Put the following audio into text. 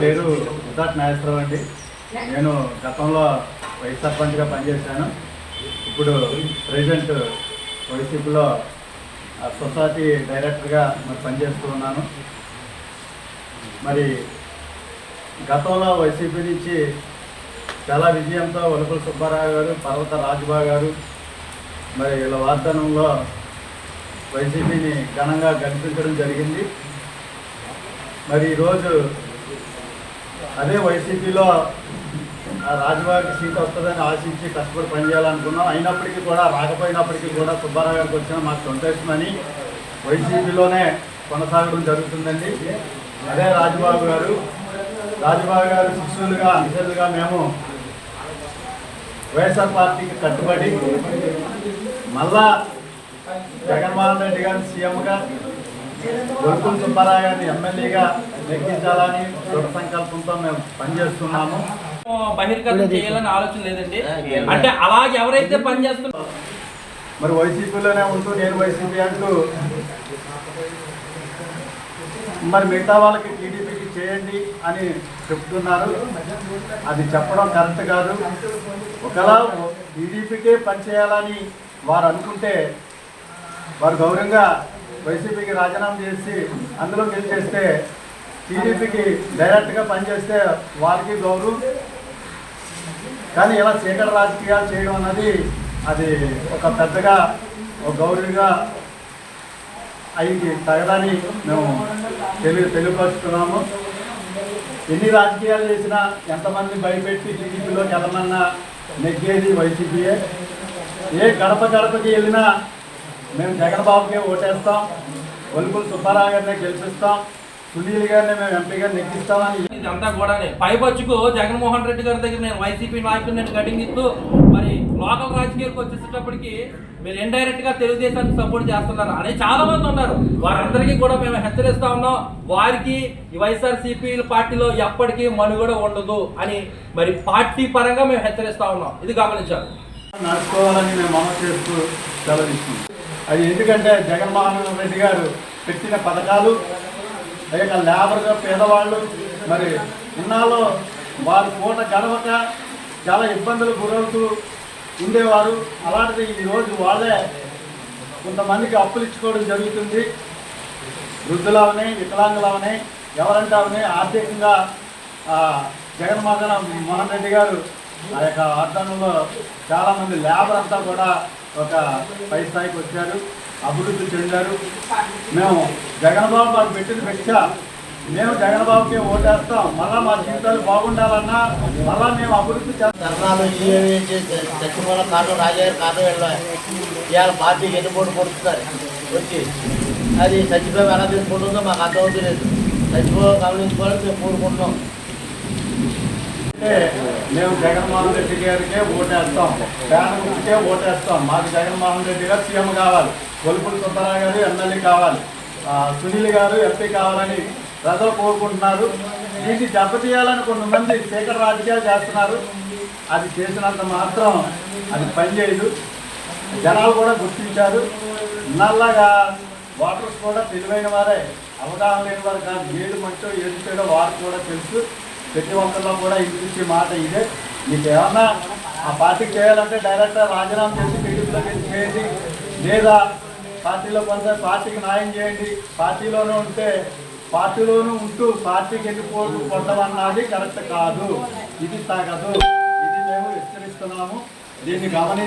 పేరు ఉదాట్ నాగేశ్వరరావు అండి. నేను గతంలో వైస్ సర్పంచ్గా పనిచేశాను. ఇప్పుడు ప్రెసిడెంట్ వైసీపీలో ఆ, సొసైటీ డైరెక్టర్గా మరి పనిచేస్తూ ఉన్నాను. మరి గతంలో వైసీపీ నుంచి చాలా విజయంతో వలుపుల సుబ్బారావు గారు పర్వత రాజుబా గారు మరి వీళ్ళ వాగ్దానంలో వైసీపీని ఘనంగా కనిపించడం జరిగింది. మరి ఈరోజు అదే వైసీపీలో ఆ రాజుబాబుకి సీట్ వస్తుందని ఆశించి కష్టపడి పనిచేయాలనుకున్నాం. అయినప్పటికీ కూడా రాకపోయినప్పటికీ కూడా సుబ్బారావు గారికి వచ్చిన మాకు సంతోషమని వైసీపీలోనే కొనసాగడం జరుగుతుందండి. అదే రాజుబాబు గారు. రాజుబాబు గారు శిష్యులుగా అనుసరులుగా మేము వైఎస్ఆర్ పార్టీకి కట్టుబడి మళ్ళా జగన్మోహన్ రెడ్డి గారు సీఎంగా గొలుకుల సుబ్బారావు గారిని ఎమ్మెల్యేగా నెగ్గించాలని దృఢ సంకల్పంతో మేము పనిచేస్తున్నాము. బహిర్గతం చేయాలని ఆలోచన లేదండి. అంటే అలా ఎవరైతే పనిచేస్తున్నారో మరి వైసీపీలోనే ఉంటూ నేను వైసీపీ అంటూ మరి మిగతా వాళ్ళకి టీడీపీకి చేయండి అని చెప్తున్నారు. అది చెప్పడం కరెక్ట్ కాదు. ఒకలా టీడీపీకే పనిచేయాలని వారు అనుకుంటే వారు గౌరవంగా వైసీపీకి రాజీనామా చేసి అందులో గెలిచేస్తే టీడీపీకి డైరెక్ట్గా పనిచేస్తే వారికి గౌరవం. కానీ ఇలా చీకటి రాజకీయాలు చేయడం అన్నది అది ఒక పెద్దగా ఒక గౌరవంగా అవి తగదని మేము తెలి తెలియపరుస్తున్నాము. ఎన్ని రాజకీయాలు చేసినా ఎంతమంది భయపెట్టి టీడీపీలోకి వెళ్ళమన్నా నెగ్గేది వైసీపీయే. ఏ గడప గడపకి వెళ్ళినా మేము జగన్ బాబుకే ఓటేస్తాం. ఒలుపులు సుబ్బారావు గారినే గెలిపిస్తాం. సునీల్ గారిని మేము ఎంపీగా నెగ్గిస్తామని ఇదంతా కూడా పైపచ్చుకు జగన్మోహన్ రెడ్డి గారి దగ్గర నేను వైసీపీ నాయకుడిని నేను కటింగ్ ఇస్తూ మరి లోకల్ రాజకీయాలకు వచ్చేసేటప్పటికి మీరు ఇండైరెక్ట్గా తెలుగుదేశానికి సపోర్ట్ చేస్తున్నారు. అని చాలా మంది ఉన్నారు. వారందరికీ కూడా మేము హెచ్చరిస్తా ఉన్నాం. వారికి ఈ వైఎస్ఆర్సీపీ పార్టీలో ఎప్పటికీ మనుగడ ఉండదు అని మరి పార్టీ పరంగా మేము హెచ్చరిస్తా ఉన్నాం. ఇది గమనించాలి. నడుచుకోవాలని మేము అమలు చేస్తూ సెలవిస్తున్నాం. అది ఎందుకంటే జగన్మోహన్ రెడ్డి గారు పెట్టిన పథకాలు లేక లేబర్గా పేదవాళ్ళు మరి ఉన్నాలో వారు పూట గడవక చాలా ఇబ్బందులు గురవుతూ ఉండేవారు. అలాంటిది ఈరోజు వాళ్ళే కొంతమందికి అప్పులు ఇచ్చుకోవడం జరుగుతుంది. వృద్ధులవని వికలాంగులవని ఎవరంటే అవని ఆర్థికంగా జగన్మోహన్ మోహన్ రెడ్డి గారు ఆ యొక్క ఆధ్వర్యంలో చాలామంది లేబర్ అంతా కూడా ఒక పై స్థాయికి వచ్చారు అభివృద్ధి చెందారు. మేము జగన్బాబు మాకు పెట్టిన భిక్ష మేము జగన్బాబుకి ఓటేస్తాం. మళ్ళా మా జీవితాలు బాగుండాలన్నా మళ్ళా మేము అభివృద్ధి చేస్తాం. ధర్నాలు ఇవి చచ్చిపోయిన కారణం రాజయ్య కారణం వెళ్ళాలి ఇవాళ పార్టీకి ఎన్నుకోటు పొడుతున్నారు వచ్చి. అది చచ్చిపోయి ఎలా తీసుకుంటుందో మాకు అర్థం తెలియదు చచ్చిపో గమనించుకోవాలని మేము కోరుకుంటున్నాం. మేము జగన్మోహన్ రెడ్డి గారికే ఓటేస్తాం. ఫ్యాన్ ఓటేస్తాం. మాకు జగన్మోహన్ రెడ్డి గారు సీఎం కావాలి. కొలుపుడు సుబ్బారావు గారు ఎమ్మెల్యే కావాలి. సునీల్ గారు ఎంపీ కావాలని ప్రజలు కోరుకుంటున్నారు. దీన్ని దెబ్బతీయాలని కొంతమంది చీకటి రాజకీయాలు చేస్తున్నారు. అది చేసినంత మాత్రం అది పనిచేయదు జనాలు కూడా గుర్తించారు. నల్లగా ఓటర్స్ కూడా తెలివైన వారే. అవగాహన లేని వారు కాదు. ఏది మంచో ఏది చెడో వారు కూడా తెలుసు. ప్రతి ఒక్కరిలో కూడా ఇప్పించే మాట ఇదే. మీకు ఏమన్నా ఆ పార్టీకి చేయాలంటే డైరెక్ట్ రాజీనామా చేసి టీడీపీలోకి చేయండి లేదా పార్టీలో కొంత పార్టీకి న్యాయం చేయండి పార్టీలోనే ఉంటే పార్టీలోనూ ఉంటూ పార్టీకి వెళ్ళిపోవడం పొందడం అన్నది కరెక్ట్ కాదు. ఇది తగదు. ఇది మేము హెచ్చరిస్తున్నాము. దీన్ని గమనించి